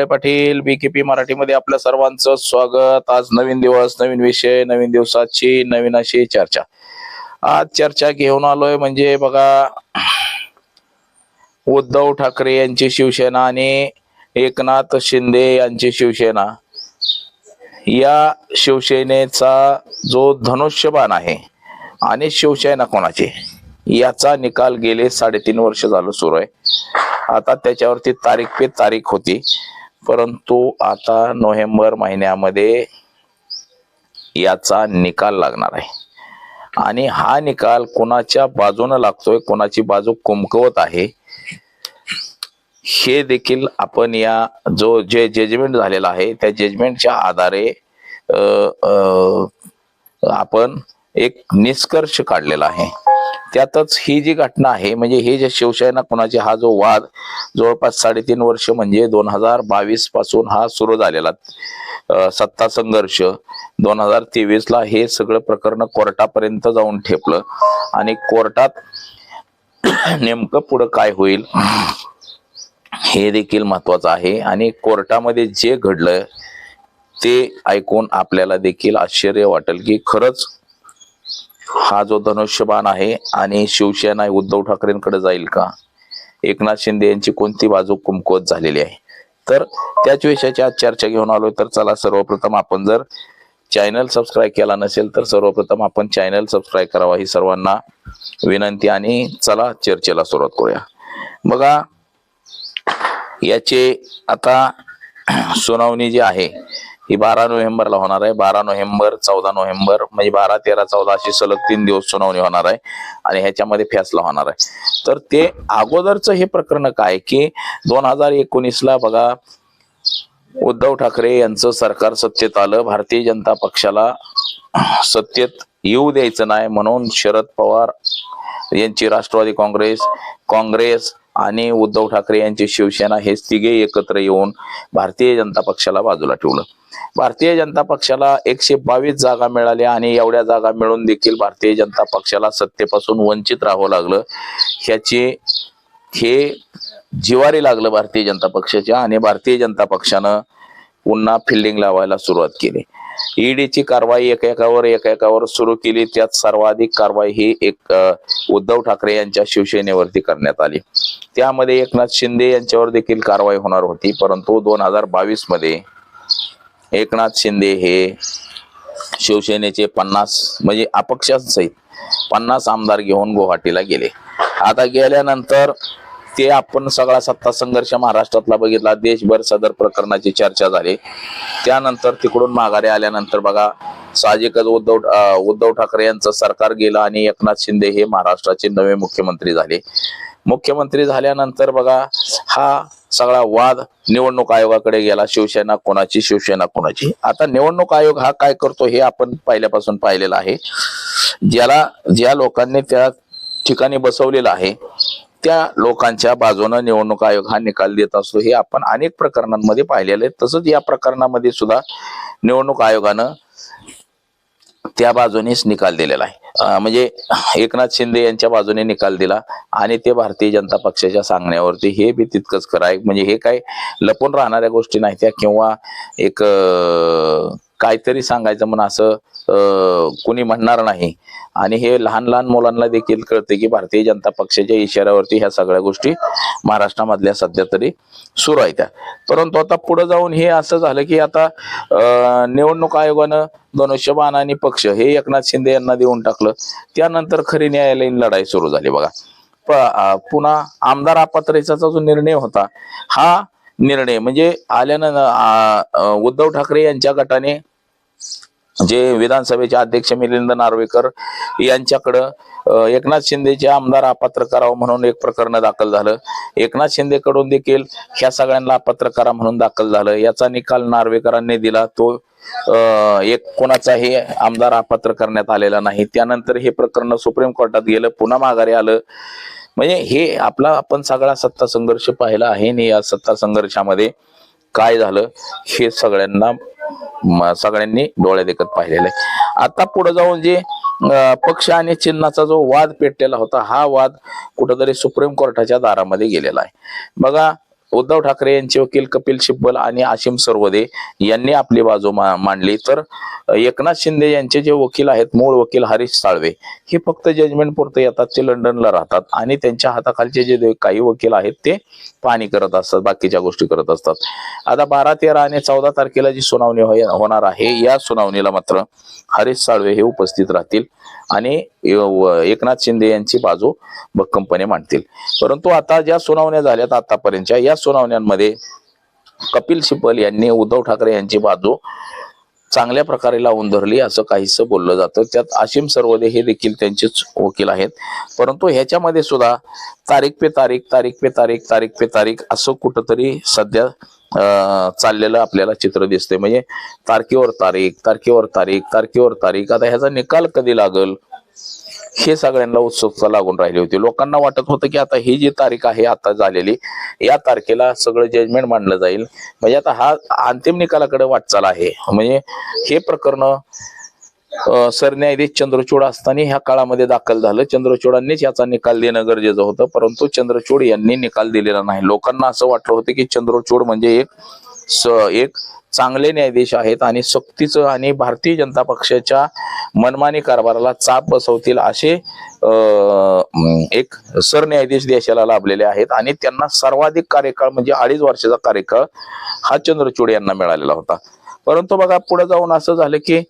अक्षय Patil BKP मराठीमध्ये आपल्या सर्वांचं स्वागत. आज नवीन दिवस नवीन विषय नवीन दिवसाची नवीन अशी चर्चा. आज चर्चा घेऊन आलोय म्हणजे बघा उद्धव ठाकरे यांची शिवसेना आणि एकनाथ शिंदे यांची शिवसेना. या शिवसेनेचा जो धनुष्यबाण आहे आणि शिवसेना कोणाची? याचा निकाल गेले साडेतीन वर्ष झालं सुरू आहे. आता त्याच्यावरती तारीख पे तारीख होती. परंतु आता नोव्हेंबर महिन्यामध्ये याचा निकाल लागणार आहे. आणि हा निकाल कोणाच्या बाजूने लागतोय कोणाची बाजू कुमकवत आहे हे देखील आपण या जो जे जजमेंट झालेला आहे त्या जजमेंटच्या आधारे अ, आपण एक निष्कर्ष काढलेला आहे. त्यातच ही जी घटना आहे म्हणजे हे जे शिवसेना कोणाचे हा जो वाद जवळपास साडेतीन वर्ष म्हणजे दोन हजार बावीसपासून हा सुरू झालेला सत्ता संघर्ष दोन हजार तेवीस ला हे सगळं प्रकरण कोर्टापर्यंत जाऊन ठेपलं आणि कोर्टात नेमकं पुढं काय होईल हे देखील महत्वाचं आहे. आणि कोर्टामध्ये जे घडलं ते ऐकून आपल्याला देखील आश्चर्य वाटेल की खरंच हा जो धनुष्यबाण आहे आणि शिवसेना उद्धव ठाकरेंकडे जाईल का? एकनाथ शिंदे यांची कोणती बाजू कुमकुवत झालेली आहे? तर त्याच विषयाची आज चर्चा घेऊन आलोय. तर चला सर्वप्रथम आपण जर चॅनल सबस्क्राईब केला नसेल तर सर्वप्रथम आपण चॅनल सबस्क्राईब करावा ही सर्वांना विनंती आणि चला चर्चेला सुरुवात करूया. बघा याचे आता सुनावणी जी आहे ही बारा नोव्हेंबरला होणार आहे. बारा नोव्हेंबर चौदा नोव्हेंबर म्हणजे बारा तेरा चौदा अशी सलग तीन दिवस सुनावणी होणार आहे आणि ह्याच्यामध्ये फॅसला होणार आहे. तर ते अगोदरचं हे प्रकरण काय की दोन हजार एकोणीसला बघा उद्धव ठाकरे यांचं सरकार सत्तेत आलं. भारतीय जनता पक्षाला सत्तेत येऊ द्यायचं नाही म्हणून शरद पवार यांची राष्ट्रवादी काँग्रेस काँग्रेस आणि उद्धव ठाकरे यांची शिवसेना हे तिघे एकत्र येऊन भारतीय जनता पक्षाला बाजूला ठेवलं. भारतीय जनता पक्षाला एकशे बावीस जागा मिळाल्या आणि एवढ्या जागा मिळून देखील भारतीय जनता पक्षाला सत्तेपासून वंचित राहावं लागलं. ह्याचे हे जिवारी लागलं भारतीय जनता पक्षाच्या आणि भारतीय जनता पक्षानं पुन्हा फिल्डिंग लावायला सुरुवात केली. ईडीची कारवाई एकेकावर एकेकावर सुरू केली. त्यात सर्वाधिक कारवाई ही एक उद्धव ठाकरे यांच्या शिवसेनेवरती करण्यात आली. त्यामध्ये एकनाथ शिंदे यांच्यावर देखील कारवाई होणार होती. परंतु दोन हजार बावीसमध्ये एकनाथ शिंदे हे शिवसेनेचे पन्नास म्हणजे अपक्षांसहित पन्नास आमदार घेऊन गुवाहाटीला गेले. आता गेल्यानंतर ते आपण सगळा सत्ता संघर्ष महाराष्ट्रातला बघितला. देशभर सदर प्रकरणाची चर्चा झाली. त्यानंतर तिकडून माघारी आल्यानंतर बघा साहजिकच उद्धव उद्धव ठाकरे यांचं सरकार गेलं आणि एकनाथ शिंदे हे महाराष्ट्राचे नवे मुख्यमंत्री झाले. मुख्यमंत्री झाल्यानंतर बघा हा सगळा वाद निवडणूक आयोगाकडे गेला. शिवसेना कोणाची शिवसेना कोणाची? आता निवडणूक आयोग हा काय करतो हे आपण पहिल्यापासून पाहिलेलं आहे. ज्याला ज्या लोकांनी त्या ठिकाणी बसवलेलं आहे त्या लोकांच्या बाजूनं निवडणूक आयोग हा निकाल देत असतो. हे आपण अनेक प्रकरणांमध्ये पाहिलेलं आहे तसंच या प्रकरणामध्ये सुद्धा निवडणूक आयोगानं त्या बाजूनेच निकाल दिलेला आहे. म्हणजे एकनाथ शिंदे यांच्या बाजूने निकाल दिला आणि ते भारतीय जनता पक्षाच्या सांगण्यावरती हे बी तितकंच खरं आहे. म्हणजे हे काय लपून राहणाऱ्या गोष्टी नाही त्या किंवा एक काहीतरी सांगायचं म्हणून असं कुणी म्हणणार नाही. आणि हे लहान लहान मुलांना देखील कळते की भारतीय जनता पक्षाच्या इशाऱ्यावरती ह्या सगळ्या गोष्टी महाराष्ट्रामधल्या सध्या तरी सुरू आहेत. परंतु आता पुढे जाऊन हे असं झालं की आता निवडणूक आयोगानं धनुष्यबाण आणि पक्ष हे एकनाथ शिंदे यांना देऊन टाकलं. त्यानंतर खरी न्यायालयीन लढाई सुरू झाली बघा. प- पुन्हा आमदार अपात्रेचा जो निर्णय होता हा निर्णय म्हणजे आल्यानं उद्धव ठाकरे यांच्या गटाने जे विधानसभेचे अध्यक्ष मिलिंद नार्वेकर यांच्याकडं एकनाथ शिंदेचे आमदार अपात्र करावं म्हणून एक प्रकरण दाखल झालं. एकनाथ शिंदेकडून देखील ह्या सगळ्यांना अपात्र करा म्हणून दाखल झालं. याचा निकाल नार्वेकरांनी दिला. तो एक कोणाचाही आमदार अपात्र करण्यात आलेला नाही. त्यानंतर हे प्रकरण सुप्रीम कोर्टात गेलं. पुन्हा माघारी आलं. म्हणजे हे आपला आपण सगळा सत्ता संघर्ष पाहिला आहे आणि या सत्ता संघर्षामध्ये काय झालं हे सगळ्यांना सगळ्यांनी डोळ्या देखत पाहिलेलं आहे. आता पुढे जाऊन जे पक्ष आणि चिन्हाचा जो वाद पेटलेला होता हा वाद कुठंतरी सुप्रीम कोर्टाच्या दारामध्ये गेलेला आहे. बघा उद्धव ठाकरे यांचे वकील कपिल सिब्बल आणि आशिम सर्वदे यांनी आपली बाजू मांडली. तर एकनाथ शिंदे यांचे जे वकील आहेत मूळ वकील हरीश साळवे हे फक्त जजमेंट पुरते येतात ते लंडनला राहतात आणि त्यांच्या हाताखालचे जे काही वकील आहेत ते पाहणी करत असतात बाकीच्या गोष्टी करत असतात. आता बारा तेरा आणि चौदा तारखेला जी सुनावणी होणार आहे या सुनावणीला मात्र हरीश साळवे हे उपस्थित राहतील. आणि व- एकनाथ शिंदे यांची बाजू भक्कमपणे मांडतील. परंतु आता ज्या सुनावण्या झाल्यात आतापर्यंतच्या या सुनावण्यांमध्ये कपिल सिब्बल यांनी उद्धव ठाकरे यांची बाजू चांगल्या प्रकारे लावून धरली असं काहीसं बोललं जातं. त्यात आशिम सर्वदे हे देखील त्यांचेच वकील आहेत. परंतु ह्याच्यामध्ये सुद्धा तारीख पे तारीख तारीख पे तारीख तारीख पे तारीख असं कुठंतरी सध्या चाललेलं आपल्याला चित्र दिसते म्हणजे तारखेवर तारीख तारखेवर तारीख तारखेवर तारीख. आता ह्याचा निकाल कधी लागल? हे सगळ्यांना उत्सुकता लागून राहिली होती. लोकांना वाटत होतं की आता ही जी तारीख आहे आता झालेली या तारखेला सगळं जजमेंट मांडलं जाईल. म्हणजे आता हा अंतिम निकालाकडे वाटचाल आहे. म्हणजे हे प्रकरण सरन्यायाधीश चंद्रचूड असताना ह्या काळामध्ये दाखल झालं. चंद्रचूडांनीच याचा निकाल देणं गरजेचं होतं. परंतु चंद्रचूड यांनी निकाल दिलेला नाही. लोकांना असं वाटलं होतं की चंद्रचूड म्हणजे एक स- एक चांगले न्यायाधीश आहेत आणि सक्तीचं आणि भारतीय जनता पक्षाच्या मनमानी कारभाराला चाप बसवतील असे एक सरन्यायाधीश देशाला लाभलेले आहेत. आणि त्यांना सर्वाधिक कार्यकाळ म्हणजे अडीच वर्षाचा कार्यकाळ हा चंद्रचूड यांना मिळालेला होता. परंतु बघा पुढे जाऊन असं झालं की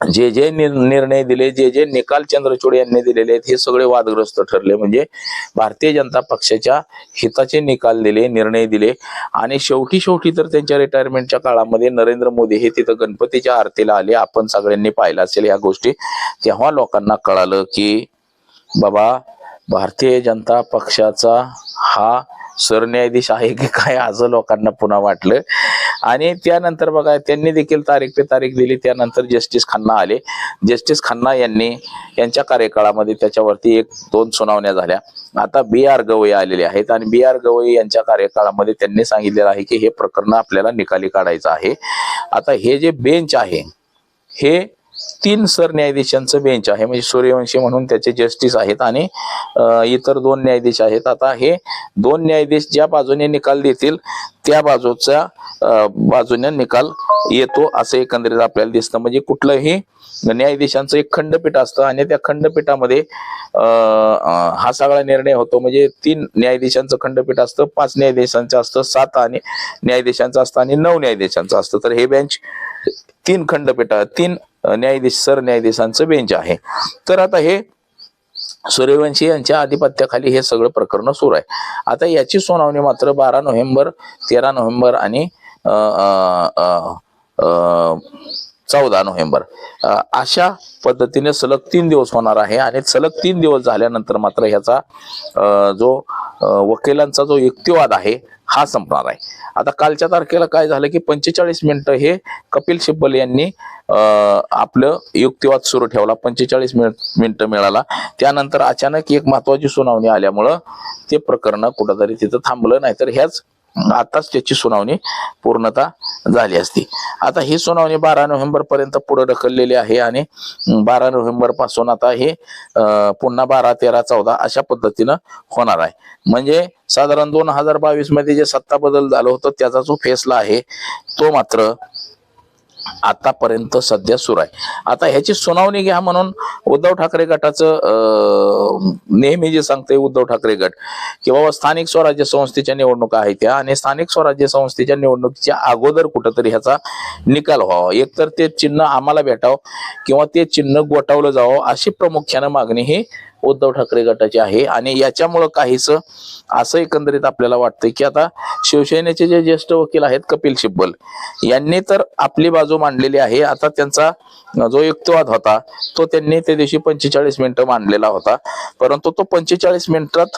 जे जे निर्णय दिले जे जे निकाल चंद्रचूड यांनी दिलेले आहेत हे सगळे वादग्रस्त ठरले. म्हणजे भारतीय जनता पक्षाच्या हिताचे निकाल दिले निर्णय दिले. आणि शेवटी शेवटी तर त्यांच्या रिटायरमेंटच्या काळामध्ये नरेंद्र मोदी हे तिथं गणपतीच्या आरतीला आले. आपण सगळ्यांनी पाहिलं असेल या गोष्टी. तेव्हा लोकांना कळालं की बाबा भारतीय जनता पक्षाचा हा सरन्यायाधीश आहे की काय असं लोकांना पुन्हा वाटलं. आणि त्यानंतर बघा त्यांनी देखील तारीख पे तारीख दिली. त्यानंतर जस्टिस खन्ना आले. जस्टिस खन्ना यांनी यांच्या कार्यकाळामध्ये त्याच्यावरती एक दोन सुनावण्या झाल्या. आता बी आर गवई आलेले आहेत आणि बी आर गवई यांच्या कार्यकाळामध्ये त्यांनी सांगितलेलं आहे की हे प्रकरण आपल्याला निकाली काढायचं आहे. आता हे जे बेंच आहे हे तीन सरन्यायाधीशांचं बेंच आहे. म्हणजे सूर्यवंशी म्हणून त्याचे जस्टिस आहेत आणि इतर दोन न्यायाधीश आहेत. आता हे दोन न्यायाधीश ज्या बाजूने निकाल देतील त्या बाजूच्या बाजूने निकाल येतो असं एकंदरीत आपल्याला दिसतं. म्हणजे कुठलंही न्यायाधीशांचं एक खंडपीठ असतं आणि त्या खंडपीठामध्ये हा सगळा निर्णय होतो. म्हणजे तीन न्यायाधीशांचं खंडपीठ असतं पाच न्यायाधीशांचं असतं सात आणि न्यायाधीशांचं असतं आणि नऊ न्यायाधीशांचं असतं. तर हे बेंच तीन खंडपीठ तीन न्यायाधीश सर न्यायाधीशांचं बेंच आहे. तर आता हे सूर्यवंशी यांच्या आधिपत्याखाली हे सगळं प्रकरण सुरू आहे. आता याची सुनावणी मात्र बारा नोव्हेंबर तेरा नोव्हेंबर आणि चौदा नोव्हेंबर. अशा पद्धतीने सलग तीन दिवस होणार आहे आणि सलग तीन दिवस झाल्यानंतर मात्र ह्याचा जो वकिलांचा जो युक्तिवाद आहे हा संपणार आहे. आता कालच्या तारखेला काय झालं की पंचेचाळीस मिनिटं हे कपिल सिब्बल यांनी आपलं युक्तिवाद सुरू ठेवला. पंचेचाळीस मिनिट मिनिटं मिळाला. त्यानंतर अचानक एक महत्वाची सुनावणी आल्यामुळं ते प्रकरण कुठंतरी तिथं थांबलं. नाहीतर ह्याच आताच त्याची सुनावणी पूर्णता झाली असती. आता ही सुनावणी बारा नोव्हेंबर पर्यंत पुढे ढकललेली आहे आणि बारा नोव्हेंबरपासून आता हे पुन्हा बारा तेरा चौदा अशा पद्धतीनं होणार आहे. म्हणजे साधारण दोन हजार बावीसमध्ये जे सत्ता बदल झालं होतं त्याचा जो फैसला आहे तो मात्र आतापर्यंत सध्या सुरू आहे. आता ह्याची सुनावणी घ्या म्हणून उद्धव ठाकरे गटाचं नेहमी जे सांगते उद्धव ठाकरे गट की बाबा स्थानिक स्वराज्य संस्थेच्या निवडणुका आहेत त्या आणि स्थानिक स्वराज्य संस्थेच्या निवडणुकीच्या अगोदर कुठंतरी ह्याचा निकाल व्हावा. एकतर ते चिन्ह आम्हाला भेटावं किंवा ते चिन्ह गोठावलं जावं अशी प्रामुख्यानं मागणी ही उद्धव ठाकरे गटाची आहे. आणि याच्यामुळं काहीच असं एकंदरीत आपल्याला वाटतंय की आता शिवसेनेचे जे ज्येष्ठ वकील आहेत कपिल सिब्बल यांनी तर आपली बाजू मांडलेली आहे. आता त्यांचा जो युक्तिवाद होता तो त्यांनी त्या दिवशी पंचेचाळीस मिनिटं मांडलेला होता. परंतु तो पंचेचाळीस मिनिटात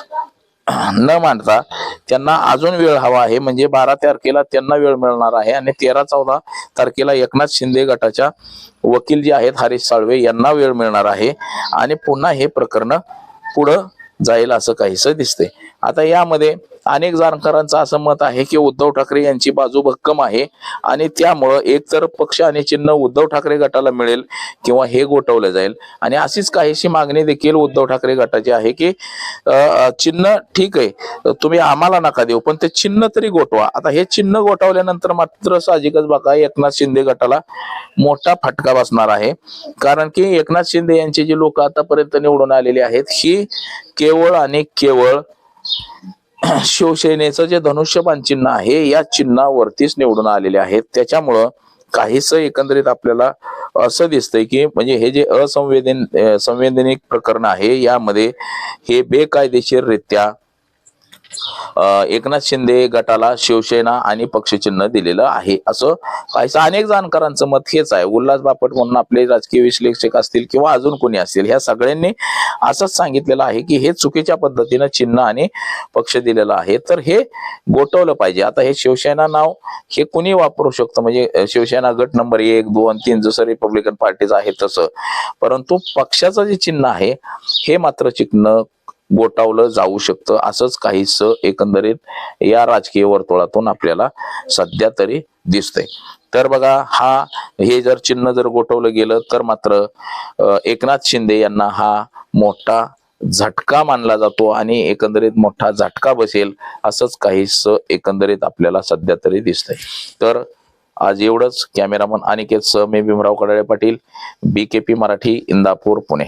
न मांडता त्यांना अजून वेळ हवा आहे. म्हणजे बारा तारखेला त्यांना वेळ मिळणार आहे. आणि तेरा चौदा तारखेला एकनाथ शिंदे गटाच्या वकील जे आहेत हरीश साळवे यांना वेळ मिळणार आहे. आणि पुन्हा हे प्रकरण पुढं जाईल असं काहीसं दिसते आता यामध्ये अनेक जाणकारांचं असं मत आहे की उद्धव ठाकरे यांची बाजू भक्कम आहे आणि त्यामुळं एकतर पक्ष आणि चिन्ह उद्धव ठाकरे गटाला मिळेल किंवा हे गोठवलं जाईल. आणि अशीच काहीशी मागणी देखील उद्धव ठाकरे गटाची आहे की चिन्ह ठीक आहे तुम्ही आम्हाला नका देऊ पण ते चिन्ह तरी गोठवा. आता हे चिन्ह गोठवल्यानंतर मात्र साहजिकच बघा एकनाथ शिंदे गटाला मोठा फटका बसणार आहे. कारण की एकनाथ शिंदे यांचे जी लोक आतापर्यंत निवडून आलेली आहेत ही केवळ आणि केवळ शिवसेनेचं जे धनुष्यबाण चिन्ह आहे या चिन्हावरतीच निवडून आलेले आहेत. त्याच्यामुळं काहीस एकंदरीत आपल्याला असं दिसतंय की म्हणजे हे जे असंवेदन संवेदनिक प्रकरण आहे यामध्ये हे बेकायदेशीररित्या एकनाथ शिंदे गटाला शिवसेना आणि पक्षचिन्ह दिलेलं आहे. असं काहीसं अनेक जाणकारांचं मत हेच आहे. उल्हास बापट म्हणून आपले राजकीय विश्लेषक असतील किंवा अजून कोणी असतील ह्या सगळ्यांनी असंच सांगितलेलं आहे की हे चुकीच्या पद्धतीनं चिन्ह आणि पक्ष दिलेलं आहे. तर हे गोठवलं पाहिजे. आता हे शिवसेना नाव हे कुणी वापरू शकतं? म्हणजे शिवसेना गट नंबर एक दोन तीन जसं रिपब्लिकन पार्टीचं आहे तसं. परंतु पक्षाचं जे चिन्ह आहे हे मात्र चिन्ह गोटावलं जाऊ शकतं. असंच काहीस एकंदरीत या राजकीय वर्तुळातून आपल्याला सध्या तरी दिसतंय. तर बघा हा हे जर चिन्ह जर गोठवलं गेलं तर मात्र एकनाथ शिंदे यांना हा मोठा झटका मानला जातो आणि एकंदरीत मोठा झटका बसेल असंच काहीस एकंदरीत आपल्याला सध्या तरी दिसतंय. तर आज एवढंच. कॅमेरामन अनिकेत सह मी Bhimrao Kadale Patil B K P Marathi Indapur Pune.